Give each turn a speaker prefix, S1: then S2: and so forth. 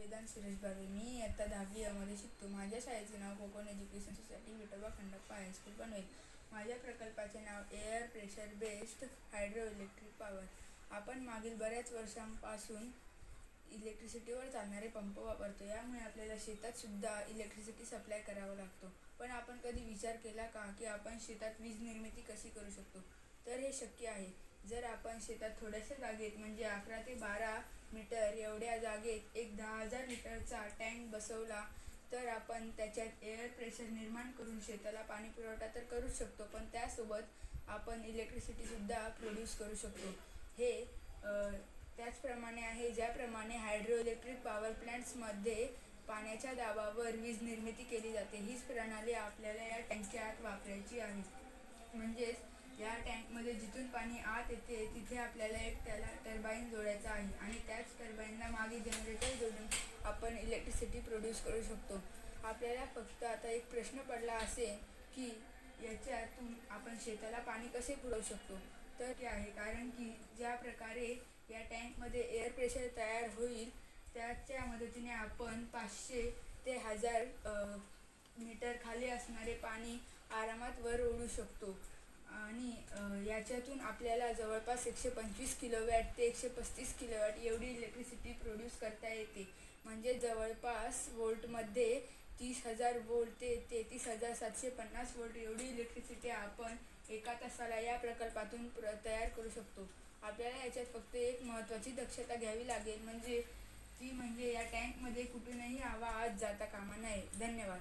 S1: वेदांत सुरेश बाबे मी इयत्ता दहावी यामध्ये शिकतो. माझ्या शाळेचे नाव Konkan education society Vithoba Khandappa high school Panvel. माझ्या प्रकल्पाचे नाव air pressure based hydro electric power. आपण मागील बऱ्याच वर्षांपासून इलेक्ट्रिसिटीवर चालणारे पंप वापरतो. यामुळे आपल्याला शेतात सुद्धा इलेक्ट्रिसिटी सप्लाय करावा लागतो. पण आपण कधी विचार केला का की आपण शेतात वीज निर्मिती कशी करू शकतो? तर हे शक्य आहे. जर आपण शेतात थोड्याशा जागेत म्हणजे अकरा ते बारा मीटर एवढ्या जागेत एक दहा हजार लिटरचा टँक बसवला तर आपण त्याच्यात एअर प्रेशर निर्माण करून शेताला पाणी पुरवठा तर करूच शकतो पण त्यासोबत आपण इलेक्ट्रिसिटीसुद्धा प्रोड्यूस करू शकतो. हे त्याचप्रमाणे आहे ज्याप्रमाणे हायड्रो इलेक्ट्रिक पॉवर प्लॅन्ट्समध्ये पाण्याच्या दाबावर वीज निर्मिती केली जाते हीच प्रणाली आपल्याला या टँकच्या आत वापरायची आहे. म्हणजेच या टँकमध्ये जिथून पाणी आत येते तिथे आपल्याला एक टर्बाईन जोडायचा आहे आणि त्याच टर्बाईनला मागे जनरेटर जोडून आपण इलेक्ट्रिसिटी प्रोड्यूस करू शकतो. आपल्याला फक्त आता एक प्रश्न पडला असे की याच्यातून आपण शेताला पाणी कसे पुरवू शकतो? तर ते आहे कारण की ज्या प्रकारे या टँकमध्ये एअर प्रेशर तयार होईल त्याच्या मदतीने आपण पाचशे ते हजार मीटर खाली असणारे पाणी आरामात वर ओढू शकतो. आणि याच्यातून आपल्याला जवळपास एकशे पंचवीस किलोवॅट ते एकशे पस्तीस किलोवॅट एवढी इलेक्ट्रिसिटी प्रोड्यूस करता येते. म्हणजे जवळपास वोल्टमध्ये तीस हजार वोल्ट ते तेहतीस हजार सातशे पन्नास वोल्ट एवढी इलेक्ट्रिसिटी आपण एका तासाला या प्रकल्पातून प्र तयार करू शकतो. आपल्याला याच्यात फक्त एक महत्त्वाची दक्षता घ्यावी लागेल. म्हणजे ती म्हणजे या टँकमध्ये कुठूनही हवा आज जाता कामा नये. धन्यवाद.